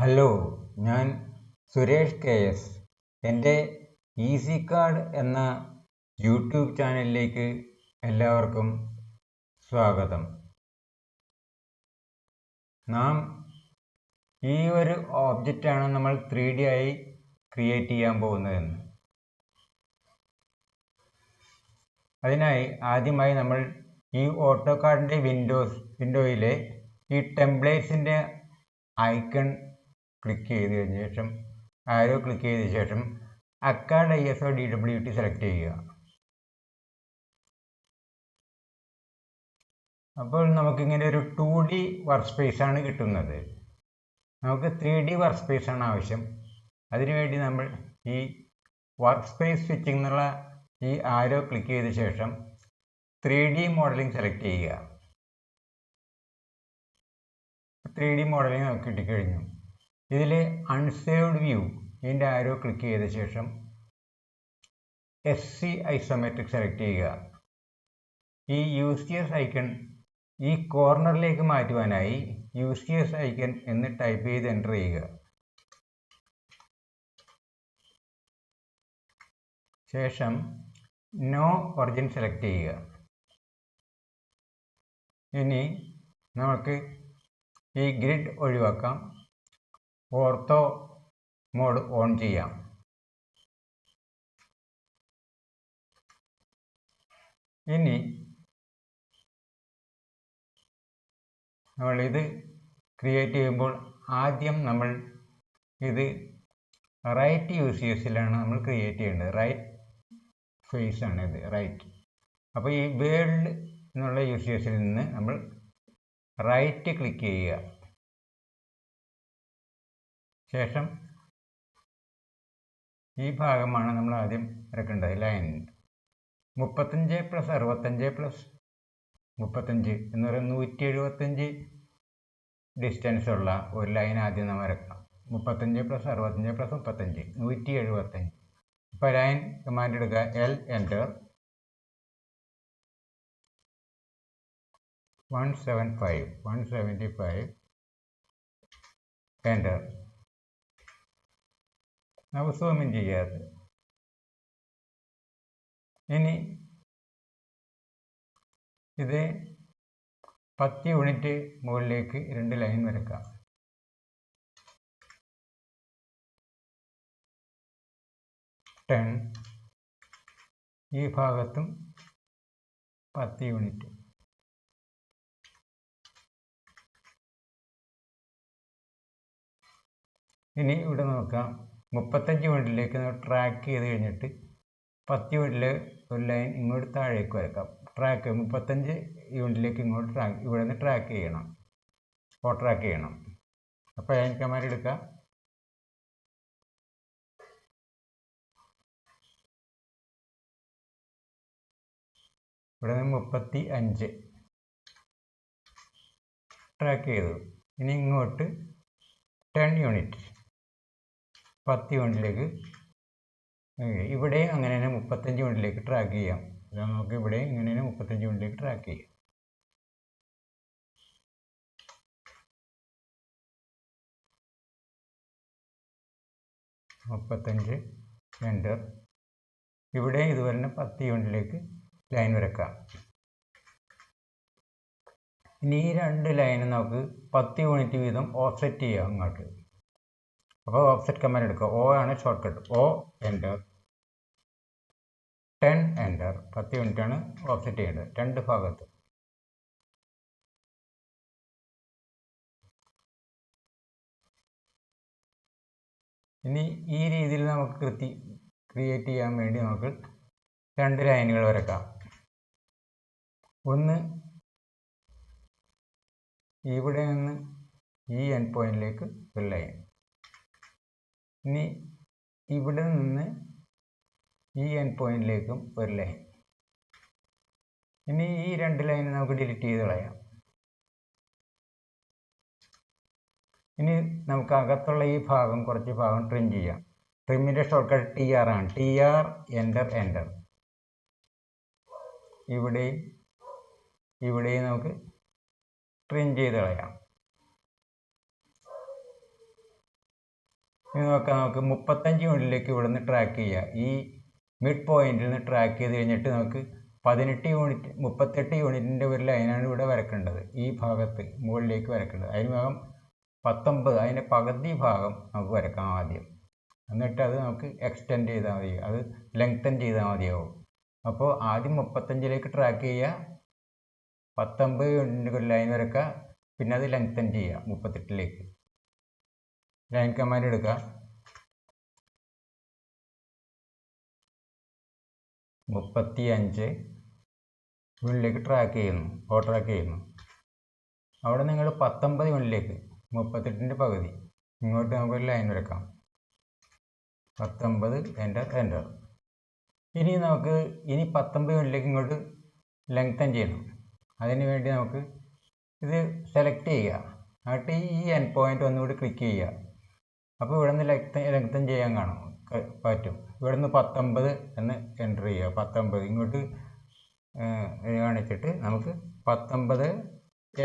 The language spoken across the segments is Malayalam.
ഹലോ ഞാൻ സുരേഷ് കെ എസ്. എന്റെ ഈസി കാർഡ് എന്ന യൂട്യൂബ് ചാനലിലേക്ക് എല്ലാവർക്കും സ്വാഗതം. നാം ഈ ഒരു ഓബ്ജക്റ്റാണ് നമ്മൾ ത്രീ ഡി ആയി ക്രിയേറ്റ് ചെയ്യാൻ പോകുന്നതെന്ന്. അതിനായി ആദ്യമായി നമ്മൾ ഈ ഓട്ടോ കാർഡിന്റെ വിൻഡോസ് വിൻഡോയിലെ ഈ ടെംപ്ലേറ്റ്സിന്റെ ഐക്കൺ ക്ലിക്ക് ചെയ്തതിന് ശേഷം ആരോ ക്ലിക്ക് ചെയ്ത ശേഷം acad I S O D W T select ചെയ്യുക. അപ്പോൾ നമുക്കിങ്ങനെ ഒരു ടു ഡി വർക്ക് സ്പേസ് ആണ് കിട്ടുന്നത്. നമുക്ക് ത്രീ ഡി വർക്ക് സ്പേസ് ആണ് ആവശ്യം. അതിനുവേണ്ടി നമ്മൾ ഈ വർക്ക് സ്പേസ് സ്വിച്ചിങ് എന്നുള്ള ഈ ആരോ ക്ലിക്ക് ചെയ്ത ശേഷം ത്രീ ഡി മോഡലിംഗ് സെലക്ട് ചെയ്യുക. ത്രീ ഡി മോഡലിംഗ് നമുക്ക് കിട്ടിക്കഴിഞ്ഞു ഇതിൽ അൺസേവ്ഡ് വ്യൂ ഇതിന്റെ ആരോ ക്ലിക്ക് ചെയ്ത ശേഷം എസ് സി ഐസോമെട്രിക് സെലക്ട് ചെയ്യുക. ഈ യു സി എസ് ഐക്കൺ ഈ കോർണറിലേക്ക് മാറ്റുവാനായി യു സി എസ് ഐക്കൺ എന്ന് ടൈപ്പ് ചെയ്ത് എന്റർ ചെയ്യുക. ശേഷം നോ ഒറിജിൻ സെലക്ട് ചെയ്യുക. ഇനി നമുക്ക് ഈ ഗ്രിഡ് ഒഴിവാക്കാം. ഓർത്തോ മോഡ് ഓൺ ചെയ്യാം. ഇനി നമ്മൾ ഇത് ക്രിയേറ്റ് ചെയ്യുമ്പോൾ ആദ്യം നമ്മൾ ഇത് റൈറ്റ് യൂസ് യൂസിലാണ് നമ്മൾ ക്രിയേറ്റ് ചെയ്യേണ്ടത്. റൈറ്റ് ഫേസ് ആണ് ഇത് റൈറ്റ് അപ്പോൾ ഈ വേൾഡ് എന്നുള്ള യൂസ് യൂസിൽ നിന്ന് നമ്മൾ റൈറ്റ് ക്ലിക്ക് ചെയ്യുക. ശേഷം ഈ ഭാഗമാണ് നമ്മൾ ആദ്യം വരക്കേണ്ടത്. ലൈൻ മുപ്പത്തഞ്ച് പ്ലസ് അറുപത്തഞ്ച് പ്ലസ് മുപ്പത്തഞ്ച് എന്ന് പറയുന്നത് നൂറ്റി എഴുപത്തഞ്ച് ഡിസ്റ്റൻസ് ഉള്ള ഒരു ലൈൻ ആദ്യം നമ്മൾ വരക്കാം മുപ്പത്തഞ്ച് പ്ലസ് അറുപത്തഞ്ച് പ്ലസ് മുപ്പത്തഞ്ച് നൂറ്റി എഴുപത്തഞ്ച് ഇപ്പോൾ ലൈൻ കമാൻഡ് എടുക്കുക. L enter one seven five one seventy five enter zoom in ചെയ്യാതെ. ഇനി ഇത് പത്ത് യൂണിറ്റ് മുകളിലേക്ക് രണ്ട് ലൈൻ വരക്കാം. ടെൻ ഈ ഭാഗത്തും പത്ത് യൂണിറ്റ്. ഇനി ഇവിടെ നോക്കാം. മുപ്പത്തഞ്ച് യൂണിറ്റിലേക്ക് ട്രാക്ക് ചെയ്ത് കഴിഞ്ഞിട്ട് പത്ത് വീട്ടിൽ ഒരു ലൈൻ ഇങ്ങോട്ട് താഴേക്ക് വരക്കാം. ട്രാക്ക് മുപ്പത്തഞ്ച് യൂണിറ്റിലേക്ക് ഇങ്ങോട്ട് ട്രാക്ക് ഇവിടെ നിന്ന് ട്രാക്ക് ചെയ്യണം. ഓ ട്രാക്ക് ചെയ്യണം. അപ്പോൾ ലൈൻ കമാൻഡ് എടുക്കുക ഇവിടെ നിന്ന് മുപ്പത്തി അഞ്ച് ട്രാക്ക് ചെയ്തു. ഇനി ഇങ്ങോട്ട് ടെൻ യൂണിറ്റ് പത്ത് യൂണിറ്റിലേക്ക് ഇവിടെ അങ്ങനെ തന്നെ മുപ്പത്തഞ്ച് യൂണിറ്റിലേക്ക് ട്രാക്ക് ചെയ്യാം. നമുക്ക് ഇവിടെ ഇങ്ങനെ തന്നെ മുപ്പത്തഞ്ച് യൂണിറ്റിലേക്ക് ട്രാക്ക് ചെയ്യാം. മുപ്പത്തഞ്ച് എന്റർ ഇവിടെ ഇതുപോലെ തന്നെ പത്ത് യൂണിറ്റിലേക്ക് ലൈൻ വരക്കാം. ഇനി ഈ രണ്ട് ലൈനും നമുക്ക് പത്ത് യൂണിറ്റ് വീതം ഓഫ്സെറ്റ് ചെയ്യാം അങ്ങോട്ട്. അപ്പോൾ ഓഫ്സെറ്റ് കമാൻഡ് എടുക്കുക. ഓ ആണ് shortcut O enter ten enter പത്ത് യൂണിറ്റ് ആണ് ഓഫ്സെറ്റ് ചെയ്യേണ്ടത്. രണ്ട് ഭാഗത്ത്. ഇനി ഈ രീതിയിൽ നമുക്ക് കൃത്യ ക്രിയേറ്റ് ചെയ്യാൻ വേണ്ടി നമുക്ക് രണ്ട് ലൈനുകൾ വരക്കാം. ഒന്ന് ഇവിടെ നിന്ന് ഈ എൻ പോയിന്റിലേക്ക് ഒരു ലൈൻ ഇനി ഇവിടെ നിന്ന് ഈ എൻ പോയിന്റിലേക്കും ഒരു ലൈൻ ഇനി ഈ രണ്ട് ലൈൻ നമുക്ക് ഡിലീറ്റ് ചെയ്ത് കളയാം. ഇനി നമുക്ക് അകത്തുള്ള ഈ ഭാഗം കുറച്ച് ഭാഗം ട്രിം ചെയ്യാം. ട്രിമ്മിന്റെ ഷോർട്ട് കട്ട് ടി ആർ ആണ്. ടി ആർ എന്റർ എന്റർ ഇവിടെയും ഇവിടെയും നമുക്ക് ട്രിം ചെയ്ത് കളയാം ഇനി നോക്കാം നമുക്ക് മുപ്പത്തഞ്ച് യൂണിറ്റിലേക്ക് ഇവിടെ നിന്ന് ട്രാക്ക് ചെയ്യുക ഈ മിഡ് പോയിന്റിൽ നിന്ന് ട്രാക്ക് ചെയ്ത് കഴിഞ്ഞിട്ട് നമുക്ക് പതിനെട്ട് യൂണിറ്റ് മുപ്പത്തെട്ട് യൂണിറ്റിന്റെ ഒരു ലൈനാണ് ഇവിടെ വരക്കേണ്ടത്. ഈ ഭാഗത്ത് മുകളിലേക്ക് വരക്കേണ്ടത്. അതിന് ഭാഗം പത്തൊമ്പത് അതിന്റെ പകുതി ഭാഗം നമുക്ക് വരക്കാം ആദ്യം. എന്നിട്ട് അത് നമുക്ക് എക്സ്റ്റെൻഡ് ചെയ്താൽ മതി. അത് ലെങ്തൻ ചെയ്താൽ മതിയാവും. അപ്പോൾ ആദ്യം മുപ്പത്തഞ്ചിലേക്ക് ട്രാക്ക് ചെയ്യുക. പത്തൊമ്പത് യൂണിറ്റിന്റെ ഒരു ലൈൻ വരക്കുക. പിന്നെ അത് ലെങ്തൻ ചെയ്യുക മുപ്പത്തെട്ടിലേക്ക്. ലൈൻ കമാൻഡ് എടുക്കുക മുപ്പത്തി അഞ്ച് ഉള്ളിലേക്ക് ട്രാക്ക് ചെയ്യുന്നു. ഓ ട്രാക്ക് ചെയ്യുന്നു. അവിടെ നിങ്ങൾ പത്തൊമ്പത് ഉള്ളിലേക്ക് മുപ്പത്തെട്ടിന്റെ പകുതി. ഇങ്ങോട്ട് നമുക്കൊരു ലൈൻ വരക്കാം. പത്തൊമ്പത് എന്റർ എന്റർ ഇനി നമുക്ക് ഇനി പത്തൊമ്പത് യൂണിറ്റിലേക്ക് ഇങ്ങോട്ട് ലെങ്തൻ ചെയ്യണം അതിന് വേണ്ടി നമുക്ക് ഇത് സെലക്ട് ചെയ്യുക. എന്നിട്ട് ഈ എൻ പോയിന്റ് ഒന്നുകൂടി ക്ലിക്ക് ചെയ്യുക. അപ്പോൾ ഇവിടെ നിന്ന് ലെങ്തൻ ലെങ്തൻ ചെയ്യാൻ കാണും? പറ്റും. ഇവിടെ നിന്ന് പത്തൊമ്പത് എന്ന് എന്റർ ചെയ്യുക. പത്തൊമ്പത്. ഇങ്ങോട്ട് കാണിച്ചിട്ട് നമുക്ക് പത്തൊമ്പത്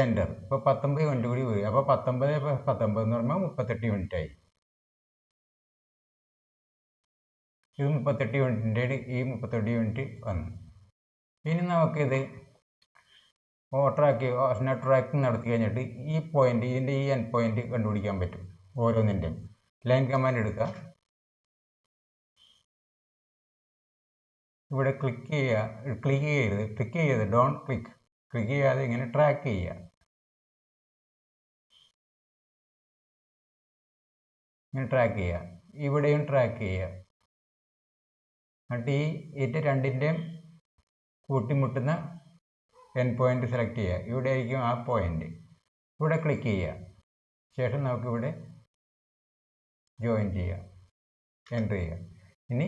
എന്റർ ഇപ്പോൾ പത്തൊമ്പത് യൂണിറ്റ് കൂടി പോയി. അപ്പോൾ പത്തൊമ്പത് പത്തൊമ്പത് എന്ന് പറയുമ്പോൾ മുപ്പത്തെട്ട് യൂണിറ്റ് ആയി. ഇത് മുപ്പത്തെട്ട് യൂണിറ്റിന്റെ ഈ മുപ്പത്തെട്ട് മിനിറ്റ് വന്നു. ഇനി നമുക്കിത് ഓട്ടറാക്കി നെറ്റ് ട്രാക്കിംഗ് നടത്തി കഴിഞ്ഞിട്ട് ഈ പോയിന്റ് ഇതിന്റെ ഈ എൻ പോയിന്റ് കണ്ടുപിടിക്കാൻ പറ്റും. ഓരോന്നിന്റെയും ലൈൻ കമാൻഡ് എടുക്കുക ഇവിടെ ക്ലിക്ക് ചെയ്യുക ക്ലിക്ക് ചെയ്യരുത്. ക്ലിക്ക് ചെയ്യരുത്. ഡോൺ ക്ലിക്ക് ക്ലിക്ക് ചെയ്യാതെ ഇങ്ങനെ ട്രാക്ക് ചെയ്യുക. ഇങ്ങനെ ട്രാക്ക് ചെയ്യുക. ഇവിടെയും ട്രാക്ക് ചെയ്യുക. എന്നിട്ട് ഈ ഇത് രണ്ടിന്റെയും കൂട്ടിമുട്ടുന്ന എൻ പോയിന്റ് സെലക്ട് ചെയ്യുക. ഇവിടെ ആയിരിക്കും ആ പോയിന്റ് ഇവിടെ ക്ലിക്ക് ചെയ്യുക. ശേഷം നമുക്കിവിടെ ജോയിൻ ചെയ്യുക എന്റർ ചെയ്യുക ഇനി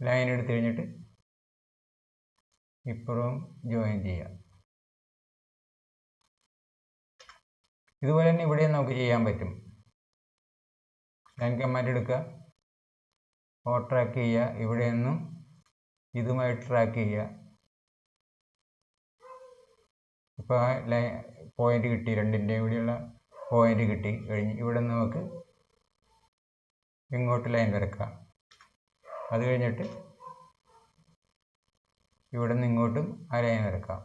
ലൈൻ എടുത്തു കഴിഞ്ഞിട്ട് ഇപ്പുറവും ജോയിൻ ചെയ്യുക ഇതുപോലെ തന്നെ ഇവിടെ നമുക്ക് ചെയ്യാൻ പറ്റും. ലൈൻ കമാൻഡ് എടുക്കുക. ഓ ട്രാക്ക് ചെയ്യുക. ഇവിടെ നിന്നും ഇതുമായി ട്രാക്ക് ചെയ്യുക. ഇപ്പോൾ ലൈൻ പോയിന്റ് കിട്ടി. രണ്ടിന്റെയും കൂടിയുള്ള പോയിന്റ് കിട്ടി. കഴിഞ്ഞ് ഇവിടെ നമുക്ക് ഇങ്ങോട്ട് ലൈൻ വരക്കുക. അത് കഴിഞ്ഞിട്ട് ഇവിടെ നിന്ന് ഇങ്ങോട്ടും ആ ലൈൻ വരക്കാം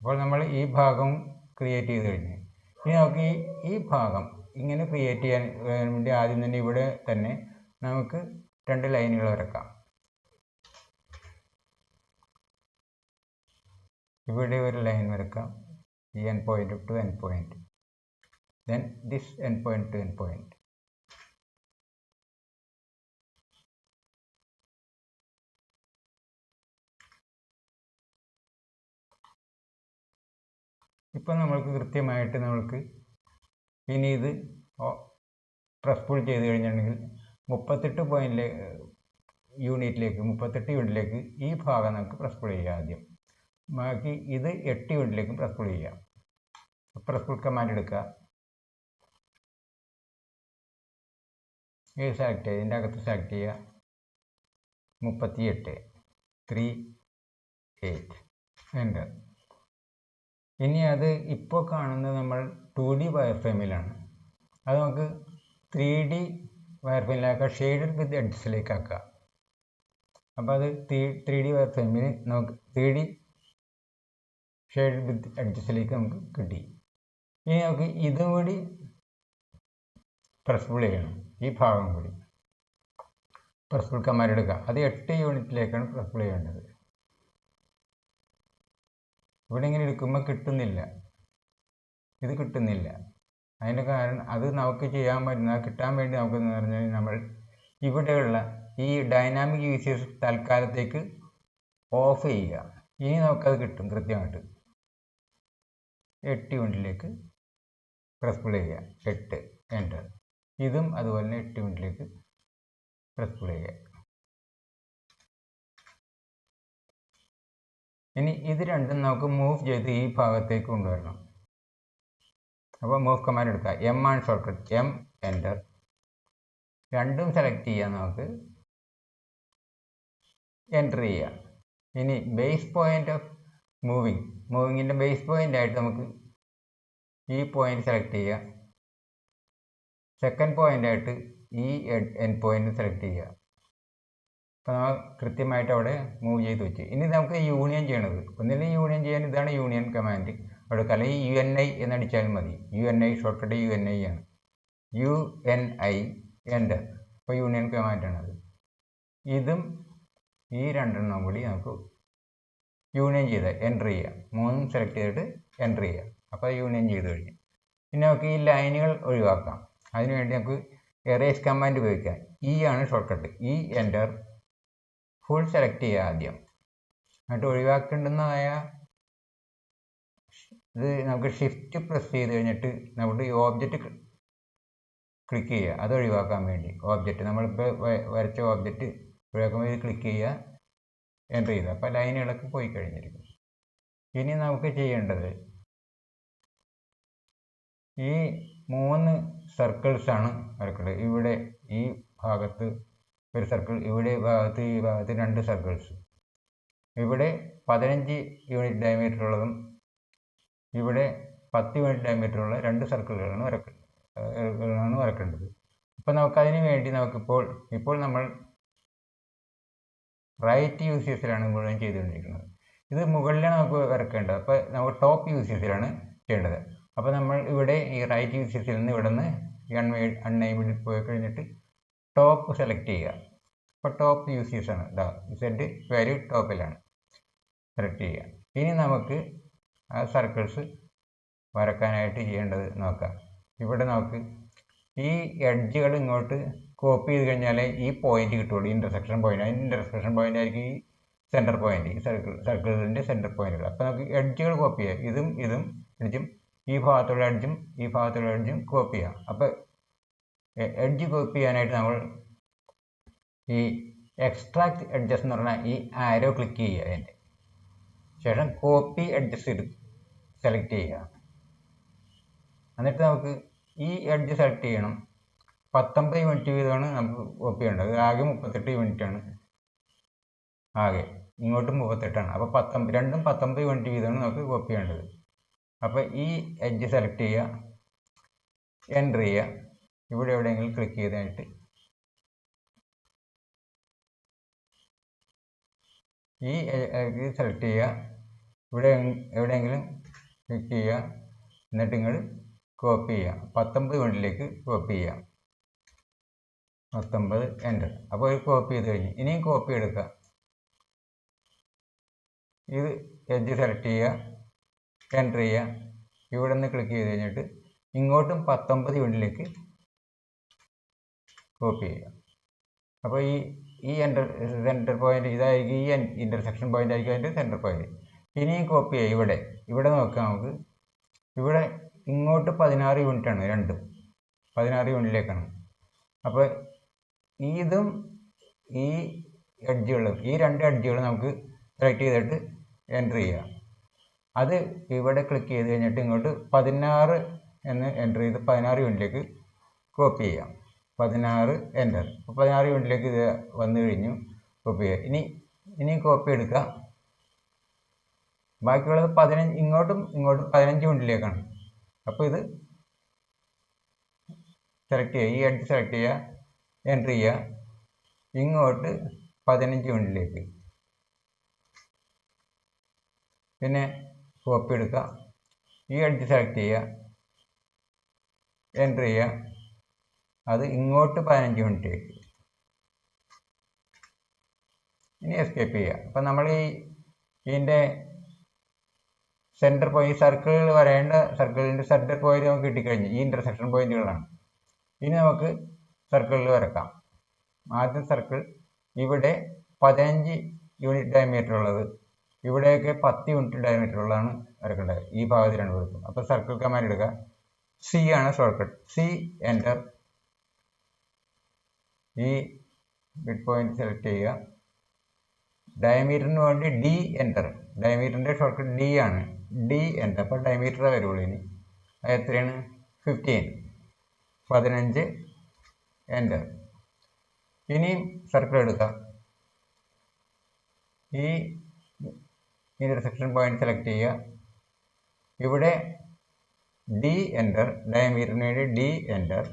അപ്പോൾ നമ്മൾ ഈ ഭാഗം ക്രിയേറ്റ് ചെയ്ത് കഴിഞ്ഞ്. ഇനി നമുക്ക് ഈ ഈ ഭാഗം ഇങ്ങനെ ക്രിയേറ്റ് ചെയ്യാൻ വേണ്ടി ആദ്യം തന്നെ ഇവിടെ തന്നെ നമുക്ക് രണ്ട് ലൈനുകൾ വരക്കാം. ഇവിടെ ഒരു ലൈൻ വരക്കാം. ഈ endpoint to endpoint then this endpoint to endpoint. ഇപ്പം നമ്മൾക്ക് കൃത്യമായിട്ട് നമ്മൾക്ക് ഇനി ഇത് പ്രസ് പുൾ ചെയ്ത് കഴിഞ്ഞിട്ടുണ്ടെങ്കിൽ മുപ്പത്തെട്ട് പോയിന്റിലെ യൂണിറ്റിലേക്ക് മുപ്പത്തെട്ട് യൂണിറ്റിലേക്ക് ഈ ഭാഗം നമുക്ക് പ്രസ് പുൾ ചെയ്യാം ആദ്യം. ബാക്കി ഇത് എട്ട് യൂണിറ്റിലേക്കും പ്രസ് പുൾ ചെയ്യാം. പ്രസ് പുൾ കമാൻഡ് എടുക്കുക. ഇത് സെലക്ട് ചെയ്യുക? ഇതിന്റെ അകത്ത് സെലക്ട് ചെയ്യുക. മുപ്പത്തി എട്ട് ത്രീ എയ്റ്റ് ഇനി അത് ഇപ്പോൾ കാണുന്നത് നമ്മൾ ടു ഡി വയർ ഫ്രെയിമിലാണ് അത് നമുക്ക് ത്രീ ഡി വയർ ഫ്രെയിമിലാക്കുക ഷെയ്ഡഡ് വിത്ത് എഡ്ജസിലേക്ക് ആക്കുക അപ്പോൾ അത് ത്രീ ഡി വയർ ഫ്രെയിമിൽ നമുക്ക് ത്രീ ഡി ഷെയ്ഡഡ് വിത്ത് എഡ്ജസിലേക്ക് നമുക്ക് കിട്ടി. ഇനി നമുക്ക് ഇതും കൂടി പ്രസ് ചെയ്യണം ഈ ഭാഗം കൂടി. പ്രസ് കമാൻഡ് എടുക്കുക. അത് എട്ട് യൂണിറ്റിലേക്കാണ് പ്രസ് ചെയ്യേണ്ടത്. ഇവിടെ ഇങ്ങനെ എടുക്കുമ്പോൾ കിട്ടുന്നില്ല. ഇത് കിട്ടുന്നില്ല. അതിന്റെ കാരണം അത് നമുക്ക് ചെയ്യാൻ പറ്റുന്ന കിട്ടാൻ വേണ്ടി നമുക്ക് എന്ന് പറഞ്ഞാൽ നമ്മൾ ഇവിടെയുള്ള ഈ ഡൈനാമിക് യൂസേഴ്സ് തൽക്കാലത്തേക്ക് ഓഫ് ചെയ്യുക. ഇനി നമുക്കത് കിട്ടും കൃത്യമായിട്ട്. എട്ട് യൂണിറ്റിലേക്ക് പ്രസ് ചെയ്യുക. എട്ട്. എന്റർ ഇതും അതുപോലെ തന്നെ എട്ട് മിനിറ്റിലേക്ക് പ്രസ് ചെയ്യുക. ഇനി ഇത് രണ്ടും നമുക്ക് മൂവ് ചെയ്ത് ഈ ഭാഗത്തേക്ക് കൊണ്ടുവരണം. അപ്പോൾ മൂവ് കമാൻഡ് എടുക്കുക. എം ആണ് ഷോർട്ട് എം എന്റർ രണ്ടും സെലക്ട് ചെയ്യാം നമുക്ക് എന്റർ ചെയ്യാം. ഇനി ബേസ് പോയിന്റ് ഓഫ് മൂവിങ് മൂവിങ്ങിന്റെ ബേസ് പോയിന്റ് ആയിട്ട് നമുക്ക് ഈ പോയിന്റ് സെലക്ട് ചെയ്യുക. സെക്കൻഡ് പോയിന്റ് ആയിട്ട് ഈ എൻ പോയിന്റ് സെലക്ട് ചെയ്യുക. അപ്പോൾ നമ്മൾ കൃത്യമായിട്ട് അവിടെ മൂവ് ചെയ്ത് വെച്ച്. ഇനി നമുക്ക് യൂണിയൻ ചെയ്യണത്. ഒന്നില്ലെങ്കിൽ യൂണിയൻ ചെയ്യാൻ ഇതാണ് യൂണിയൻ കമാൻഡ് അവിടെ അല്ലെങ്കിൽ യു എൻ ഐ എന്നടിച്ചാൽ മതി. U N I shortcut U N I ആണ്. യു എൻ ഐ എന്റർ അപ്പോൾ യൂണിയൻ കമാൻഡാണത് ഇതും ഈ രണ്ടെണ്ണം കൂടി നമുക്ക് യൂണിയൻ ചെയ്ത് എന്റർ ചെയ്യുക മൂന്നും സെലക്ട് ചെയ്തിട്ട് എന്റർ ചെയ്യുക അപ്പോൾ യൂണിയൻ ചെയ്ത് കഴിഞ്ഞു. പിന്നെ നമുക്ക് ഈ ലൈനുകൾ ഒഴിവാക്കാം. അതിനുവേണ്ടി നമുക്ക് എറേസ് കമാൻഡ് ഉപയോഗിക്കാം. ഇ ആണ് shortcut E enter full select ചെയ്യുക ആദ്യം. എന്നിട്ട് ഒഴിവാക്കേണ്ടുന്നതായ ഇത് നമുക്ക് ഷിഫ്റ്റ് പ്രസ് ചെയ്ത് കഴിഞ്ഞിട്ട് നമുക്ക് ഈ ഓബ്ജക്റ്റ് ക്ലിക്ക് ചെയ്യുക. അത് ഒഴിവാക്കാൻ വേണ്ടി. ഓബ്ജക്റ്റ് നമ്മളിപ്പോൾ വരച്ച ഓബ്ജക്റ്റ് ഒഴിവാക്കുമ്പോൾ ഇത് ക്ലിക്ക് ചെയ്യുക എന്റർ ചെയ്ത് അപ്പോൾ ലൈനുകളൊക്കെ പോയി കഴിഞ്ഞിരിക്കും ഇനി നമുക്ക് ചെയ്യേണ്ടത് ഈ മൂന്ന് ആണ് വരക്കേണ്ടത് ഇവിടെ ഈ ഭാഗത്ത് ഒരു സർക്കിൾ ഇവിടെ ഭാഗത്ത് ഈ ഭാഗത്ത് രണ്ട് സർക്കിൾസ് ഇവിടെ പതിനഞ്ച് യൂണിറ്റ് ഡയമീറ്റർ ഉള്ളതും ഇവിടെ പത്ത് യൂണിറ്റ് ഡയമീറ്റർ ഉള്ള രണ്ട് സർക്കിളുകളാണ് വരക്കേണ്ടത് വരക്കേണ്ടത്. അപ്പോൾ അതിന് വേണ്ടി നമുക്കിപ്പോൾ ഇപ്പോൾ നമ്മൾ റൈറ്റ് യു സി എസിലാണ് മുഴുവൻ ചെയ്തുകൊണ്ടിരിക്കുന്നത്. ഇത് മുകളിലാണ് നമുക്ക് വരക്കേണ്ടത്. അപ്പോൾ നമുക്ക് ടോപ്പ് യു സി എസിലാണ് ചെയ്യേണ്ടത്. അപ്പോൾ നമ്മൾ ഇവിടെ ഈ റൈറ്റ് യൂസ് ചെയ്സിൽ നിന്ന് ഇവിടെ നിന്ന് അൺമെയ്ഡ് അൺനെയ്മിഡിൽ പോയി കഴിഞ്ഞിട്ട് ടോപ്പ് സെലക്ട് ചെയ്യുക. അപ്പോൾ ടോപ്പ് യൂസ് ചെയ്സ് ആണ്. ഇതാ സെഡ് വാല്യൂ ടോപ്പിലാണ് സെലക്ട് ചെയ്യുക. ഇനി നമുക്ക് ആ സർക്കിൾസ് വരക്കാനായിട്ട് ചെയ്യേണ്ടത് നോക്കാം. ഇവിടെ നമുക്ക് ഈ എഡ്ജുകൾ ഇങ്ങോട്ട് കോപ്പി ചെയ്ത് കഴിഞ്ഞാൽ ഈ പോയിന്റ് കിട്ടുള്ളൂ. ഇന്റർസെക്ഷൻ പോയിന്റ് അതിന്റെ ഇന്റർസെക്ഷൻ പോയിന്റ് ആയിരിക്കും ഈ സെന്റർ പോയിന്റ് ഈ സർക്കിൾ സർക്കിളിന്റെ സെന്റർ പോയിന്റുകൾ അപ്പോൾ നമുക്ക് എഡ്ജുകൾ കോപ്പി ചെയ്യാം. ഇതും ഇതും എഡ്ജും ഈ ഭാഗത്തുള്ള എഡ്ജും ഈ ഭാഗത്തുള്ള എഡ്ജും കോപ്പി ചെയ്യാം. അപ്പോൾ എഡ്ജ് കോപ്പി ചെയ്യാനായിട്ട് നമ്മൾ ഈ എക്സ്ട്രാക്ട് എഡ്ജസ് എന്ന് പറഞ്ഞാൽ ഈ ആരോ ക്ലിക്ക് ചെയ്യുക അതിന്റെ. ശേഷം കോപ്പി എഡ്ജസ് എടു സെലക്ട് ചെയ്യുക. എന്നിട്ട് നമുക്ക് ഈ എഡ്ജ് സെലക്ട് ചെയ്യണം. പത്തൊമ്പത് യൂണിറ്റ് വീതമാണ് നമുക്ക് കോപ്പി ചെയ്യേണ്ടത്. ആകെ മുപ്പത്തെട്ട് യൂണിറ്റാണ് ആകെ ഇങ്ങോട്ടും മുപ്പത്തെട്ടാണ് അപ്പോൾ പത്തൊമ്പത് രണ്ടും പത്തൊമ്പത് യൂണിറ്റ് വീതമാണ് നമുക്ക് കോപ്പി ചെയ്യേണ്ടത്. അപ്പോൾ ഈ എഡ്ജ് സെലക്ട് ചെയ്യുക എന്റർ ചെയ്യുക ഇവിടെ എവിടെയെങ്കിലും ക്ലിക്ക് ചെയ്തിട്ട് ഈ സെലക്ട് ചെയ്യുക ഇവിടെ എവിടെയെങ്കിലും ക്ലിക്ക് ചെയ്യുക എന്നിട്ട് നിങ്ങൾ കോപ്പി ചെയ്യുക. പത്തൊമ്പത് യൂണിറ്റിലേക്ക് കോപ്പി ചെയ്യുക. പത്തൊമ്പത് എന്റർ അപ്പോൾ ഒരു കോപ്പി ചെയ്ത് കഴിഞ്ഞു. ഇനിയും കോപ്പി എടുക്കുക. ഇത് എഡ്ജ് സെലക്ട് ചെയ്യുക. എന്റർ ചെയ്യുക. ഇവിടെ നിന്ന് ക്ലിക്ക് ചെയ്ത് കഴിഞ്ഞിട്ട് ഇങ്ങോട്ടും പത്തൊമ്പത് യൂണിറ്റിലേക്ക് കോപ്പി ചെയ്യുക. അപ്പോൾ ഈ ഈ എന്റർ സെന്റർ പോയിന്റ് ഇതായിരിക്കും ഈ ഇന്റർസെക്ഷൻ പോയിന്റ് ആയിരിക്കും അതിന്റെ സെന്റർ പോയിന്റ് ഇനിയും കോപ്പി ചെയ്യുക ഇവിടെ. ഇവിടെ നോക്കാം നമുക്ക്. ഇവിടെ ഇങ്ങോട്ട് പതിനാറ് യൂണിറ്റ് ആണ് രണ്ടും. പതിനാറ് യൂണിറ്റിലേക്കാണ് അപ്പോൾ ഇതും ഈ എഡ്ജുകളും ഈ രണ്ട് എഡ്ജുകളും നമുക്ക് സെലക്ട് ചെയ്തിട്ട് എന്റർ ചെയ്യുക. അത് ഇവിടെ ക്ലിക്ക് ചെയ്ത് കഴിഞ്ഞിട്ട് ഇങ്ങോട്ട് പതിനാറ് എന്ന് എന്റർ ചെയ്ത് പതിനാറ് യൂണിറ്റിലേക്ക് കോപ്പി ചെയ്യാം. പതിനാറ് എന്റർ അപ്പോൾ പതിനാറ് യൂണിറ്റിലേക്ക് ഇത് വന്നു കഴിഞ്ഞു. കോപ്പി ചെയ്യുക ഇനി ഇനി കോപ്പി എടുക്കുക ബാക്കിയുള്ളത് പതിനഞ്ച് ഇങ്ങോട്ടും ഇങ്ങോട്ടും പതിനഞ്ച് യൂണിറ്റിലേക്കാണ് അപ്പോൾ ഇത് സെലക്ട് ചെയ്യുക. ഈ എഡ്ജ് സെലക്ട് ചെയ്യുക. എന്റർ ചെയ്യുക. ഇങ്ങോട്ട് പതിനഞ്ച് യൂണിറ്റിലേക്ക് പിന്നെ കോപ്പി എടുക്കുക ഈ എഡ്ജ് സെലക്ട് ചെയ്യുക. എന്റർ ചെയ്യുക. അത് ഇങ്ങോട്ട് പതിനഞ്ച് യൂണിറ്റിലേക്ക് ഇനി എസ്കേപ്പ് ചെയ്യുക. അപ്പം നമ്മൾ ഈ ഇതിന്റെ സെന്റർ പോയി സർക്കിളുകൾ വരേണ്ട സർക്കിളിന്റെ സെന്റർ പോയിന്റ് നമുക്ക് കിട്ടിക്കഴിഞ്ഞു. ഈ ഇന്റർസെക്ഷൻ പോയിന്റുകളാണ് ഇനി നമുക്ക് സർക്കിളിൽ വരക്കാം. ആദ്യം സർക്കിൾ ഇവിടെ പതിനഞ്ച് യൂണിറ്റ് ഡയമീറ്റർ ഉള്ളത്. ഇവിടെയൊക്കെ പത്ത് യൂണിറ്റ് ഡയമീറ്റർ ഉള്ളതാണ് വരക്കേണ്ടത് ഈ ഭാഗത്ത് രണ്ട് വരക്കും അപ്പോൾ സർക്കിൾ കമാൻഡ് എടുക്കുക സി ആണ് ഷോർട്ട് കട്ട് സി എന്റർ ഈ മിഡ് പോയിന്റ് സെലക്ട് ചെയ്യുക. ഡയമീറ്ററിന് വേണ്ടി ഡി എന്റർ ഡയമീറ്ററിന്റെ ഷോർട്ട് കട്ട് ഡി ആണ് ഡി എന്റർ അപ്പോൾ ഡയമീറ്റർ വരുള്ളൂ ഇനി. എത്രയാണ്? ഫിഫ്റ്റീൻ പതിനഞ്ച് എന്റർ ഇനിയും സർക്കിൾ എടുക്കാം. ഈ ഇന്റർസെക്ഷൻ പോയിന്റ് സെലക്ട് ചെയ്യുക. ഇവിടെ ഡി എന്റർ ഡയമീറ്ററിന് വേണ്ടി ഡി എന്റർ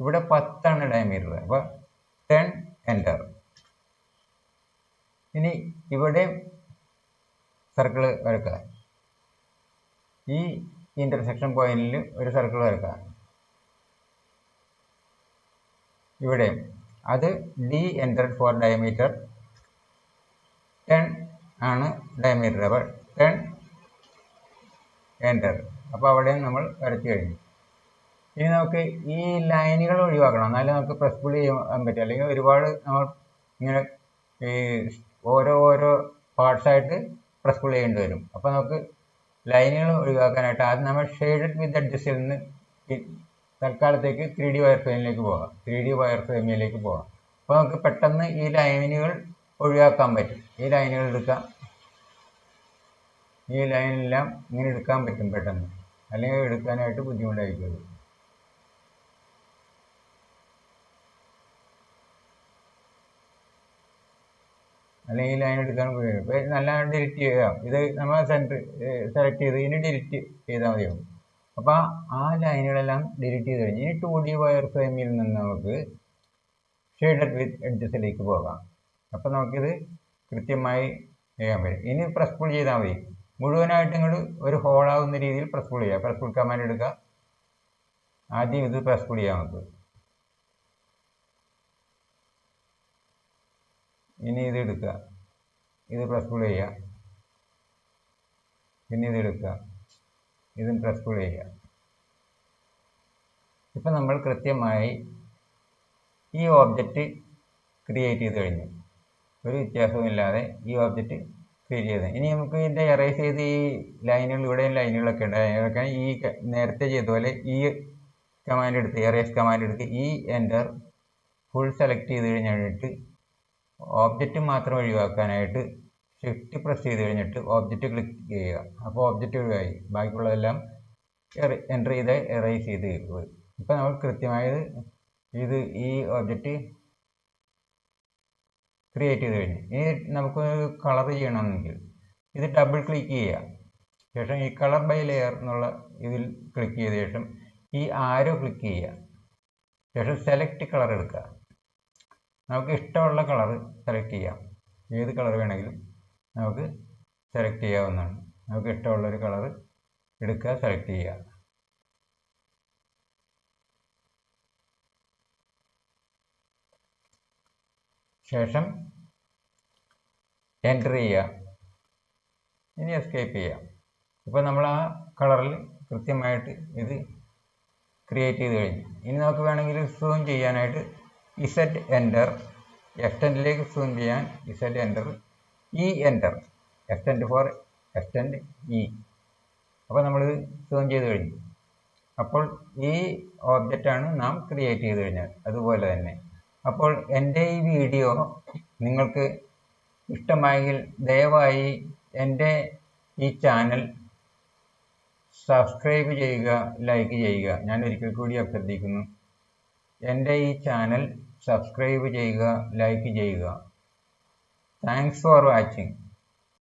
ഇവിടെ പത്താണ് ഡയമീറ്റർ അപ്പോൾ ടെൻ എന്റർ ഇനി ഇവിടെ സർക്കിൾ വരക്കുക. ഈ ഇന്റർസെക്ഷൻ പോയിന്റിൽ ഒരു സർക്കിൾ വരക്കുക. ഇവിടെ. അത് D enter four diameter ten ആണ് ഡയമീറ്റർ അപ്പോൾ ടെൻ എന്റർ അപ്പോൾ അവിടെയും നമ്മൾ വരച്ചു കഴിഞ്ഞു. ഇനി നമുക്ക് ഈ ലൈനുകൾ ഒഴിവാക്കണം. എന്നാലേ നമുക്ക് പ്രസ് പുള്ളി ചെയ്യാൻ പറ്റും. അല്ലെങ്കിൽ ഒരുപാട് നമ്മൾ ഇങ്ങനെ ഈ ഓരോ ഓരോ പാർട്സായിട്ട് പ്രസ് പുള്ളി ചെയ്യേണ്ടി വരും. അപ്പോൾ നമുക്ക് ലൈനുകൾ ഒഴിവാക്കാനായിട്ട് ആദ്യം നമ്മൾ ഷെയ്ഡഡ് വിത്ത് അഡ്ജസ്റ്റിൽ നിന്ന് തൽക്കാലത്തേക്ക് ത്രീ ഡി വയർ ഫ്രെയിമിലേക്ക് പോകാം. ത്രീ ഡി വയർ ഫ്രെയിമിലേക്ക് പോകാം. അപ്പോൾ നമുക്ക് പെട്ടെന്ന് ഈ ലൈനുകൾ ഒഴിവാക്കാൻ പറ്റും. ഈ ലൈനുകൾ എടുക്കാം. ഈ ലൈനെല്ലാം ഇങ്ങനെ എടുക്കാൻ പറ്റും പെട്ടെന്ന്. അല്ലെങ്കിൽ എടുക്കാനായിട്ട് ബുദ്ധിമുട്ടായിരിക്കും. അല്ലെങ്കിൽ ലൈൻ എടുക്കാൻ ഇപ്പോൾ നല്ല ഡിലിറ്റ് ചെയ്യാം. ഇത് നമ്മൾ സെന്റർ സെലക്ട് ചെയ്ത് ഇനി ഡിലിറ്റ് ചെയ്താൽ മതിയാവും. അപ്പോൾ ആ ലൈനുകളെല്ലാം ഡിലിറ്റ് ചെയ്ത് കഴിഞ്ഞ് ഇനി ടു ഡി വയർ ഫ്രെയിമിൽ നിന്ന് നമുക്ക് ഷെയ്ഡഡ് വിത്ത് എഡ്ജസിലേക്ക് പോകാം. അപ്പോൾ നമുക്കിത് കൃത്യമായി ചെയ്യാൻ പറ്റും ഇനി പ്രസ് പുൾ ചെയ്താൽ മതി. മുഴുവനായിട്ട് ഇങ്ങോട്ട് ഒരു ഹോളാവുന്ന രീതിയിൽ പ്രസ് പുൾ ചെയ്യുക പ്രസ് പുൾ കമാൻഡ് എടുക്കുക. ആദ്യം ഇത് പ്രസ് പുൾ ചെയ്യാം നമുക്ക് ഇനി ഇത് എടുക്കുക. ഇത് പ്രസ് പുൾ ചെയ്യുക. പിന്നെ ഇത് എടുക്കുക. ഇതും പ്രസ് പുൾ ചെയ്യുക. ഇപ്പം നമ്മൾ കൃത്യമായി ഈ ഓബ്ജക്റ്റ് ക്രിയേറ്റ് ചെയ്ത് കഴിഞ്ഞു. ഒരു വ്യത്യാസവും ഇല്ലാതെ ഈ ഒബ്ജക്റ്റ് ക്രിയേറ്റ് ചെയ്ത് ഇനി നമുക്ക് ഇതിന്റെ എറേസ് ചെയ്ത് ഈ ലൈനുകൾ ഇവിടെ ലൈനുകളൊക്കെ ഉണ്ട്. അതിനൊക്കെ ഈ നേരത്തെ ചെയ്ത പോലെ ഈ കമാൻഡ് എടുത്ത് എറേസ് കമാൻഡ് എടുത്ത് ഈ എന്റർ ഫുൾ സെലക്ട് ചെയ്ത് കഴിഞ്ഞിട്ട് ഓബ്ജക്റ്റ് മാത്രം ഒഴിവാക്കാനായിട്ട് ഷിഫ്റ്റ് പ്രസ് ചെയ്ത് കഴിഞ്ഞിട്ട് ഓബ്ജക്റ്റ് ക്ലിക്ക് ചെയ്യുക. അപ്പോൾ ഓബ്ജക്റ്റ് ഒഴിവായി. ബാക്കിയുള്ളതെല്ലാം എന്റർ ചെയ്ത് എറേസ് ചെയ്ത് പോയി ഇപ്പോൾ നമ്മൾ കൃത്യമായത് ഇത് ഈ ഓബ്ജക്റ്റ് ക്രിയേറ്റ് ചെയ്ത് കഴിഞ്ഞു ഇനി നമുക്ക് കളർ ചെയ്യണമെങ്കിൽ ഇത് ഡബിൾ ക്ലിക്ക് ചെയ്യുക. ശേഷം ഈ കളർ ബൈ ലെയർ എന്നുള്ള ഇതിൽ ക്ലിക്ക് ചെയ്ത ശേഷം ഈ ആരോ ക്ലിക്ക് ചെയ്യുക. ശേഷം സെലക്ട് കളർ എടുക്കുക. നമുക്ക് ഇഷ്ടമുള്ള കളർ സെലക്ട് ചെയ്യാം. ഏത് കളർ വേണമെങ്കിലും നമുക്ക് സെലക്ട് ചെയ്യാവുന്നതാണ്. നമുക്ക് ഇഷ്ടമുള്ളൊരു കളർ എടുക്കുക സെലക്ട് ചെയ്യുക. ശേഷം എന്റർ ചെയ്യുക. ഇനി എസ്കേപ്പ് ചെയ്യാം ഇപ്പോൾ നമ്മൾ ആ കളറിൽ കൃത്യമായിട്ട് ഇത് ക്രിയേറ്റ് ചെയ്ത് കഴിഞ്ഞു. ഇനി നമുക്ക് വേണമെങ്കിൽ സൂം ചെയ്യാനായിട്ട് ഇസെറ്റ് എന്റർ എക്സ്റ്റൻഡിലേക്ക് സൂം ചെയ്യാൻ Z enter E enter extend for extend E അപ്പോൾ നമ്മൾ സൂം ചെയ്ത് കഴിഞ്ഞു. അപ്പോൾ ഈ ഓബ്ജക്റ്റാണ് നാം ക്രിയേറ്റ് ചെയ്ത് കഴിഞ്ഞത്. അതുപോലെ തന്നെ. അപ്പോൾ എന്റെ ഈ വീഡിയോ നിങ്ങൾക്ക് ഇഷ്ടമായെങ്കിൽ ദയവായി എന്റെ ഈ ചാനൽ സബ്സ്ക്രൈബ് ചെയ്യുക ലൈക്ക് ചെയ്യുക. ഞാൻ ഒരിക്കൽ കൂടി അഭ്യർത്ഥിക്കുന്നു. എന്റെ ഈ ചാനൽ സബ്സ്ക്രൈബ് ചെയ്യുക ലൈക്ക് ചെയ്യുക. Thanks for watching.